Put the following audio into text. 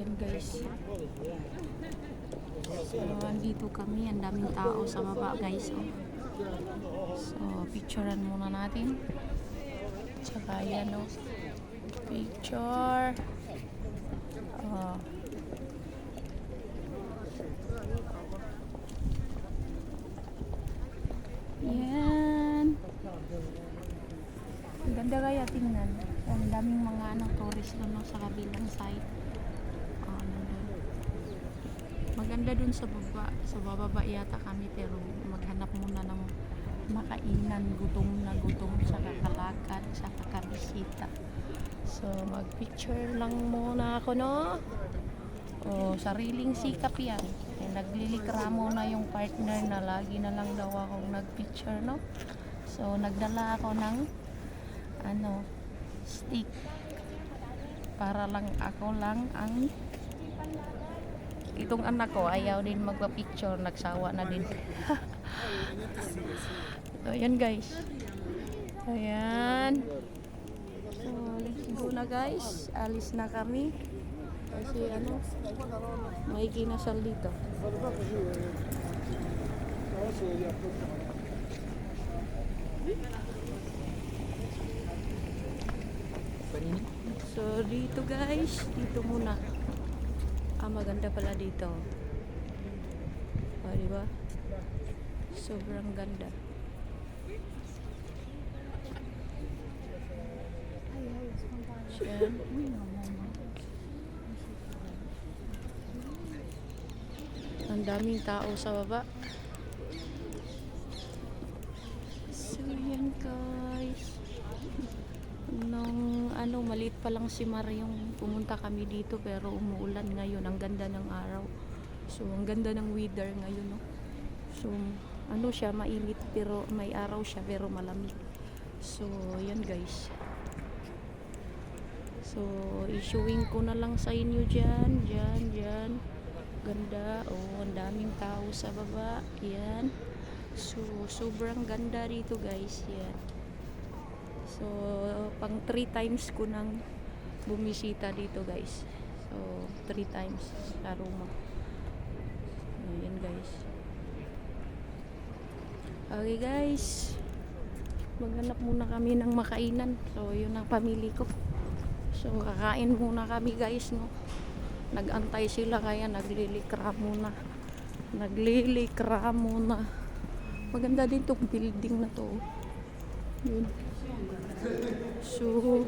Yan guys. So, andito kami. Ang daming tao sa baba guys. Oh. So, picturean muna natin. Tsaka yan oh. Picture. Oh. Yan. Ang ganda kaya tingnan. Ang daming mga ano, tourist doon no, sa kabilang side. Maganda dun sa baba. Sa bababa yata kami pero maghanap muna ng makainan. Gutom na gutom sa kakalakad, sa kakabisita. So, magpicture lang muna ako, no? O, sariling sikap yan. Eh, naglilikramo na yung partner na lagi na lang daw akong nagpicture, no? So, nagdala ako ng ano, stick. Para lang ako lang ang itong anak ko ayaw din magpa-picture, nagsawa na din. so, yan guys. Ayan. So, go na guys. Alis na kami. Kasi ano, may kinasal dito. So, dito guys, dito muna. Ah, maganda pala dito. Ah, di ba? Sobrang ganda. Siyan. Ang daming tao sa baba. So, yan guys. Maliit pa lang si Mar yung pumunta kami dito pero umuulan ngayon. Ang ganda ng araw. So, ang ganda ng weather ngayon, no? So, ano siya, mainit pero may araw siya pero malamig. So, yan guys. So, issuing ko na lang sa inyo dyan, dyan, dyan. Ganda. Oh, ang daming tao sa baba. Yan. So, sobrang ganda dito guys. Yan. So, pang 3 times ko nang bumisita dito guys. So, 3 times sa Roma. Ayan guys. Okay guys. Maghanap muna kami ng makainan. So, yun ang pamili ko. So, kakain muna kami guys, no. Nagantay sila kaya naglilikra muna. Naglilikra muna. Maganda din tong building na to. Yun. So,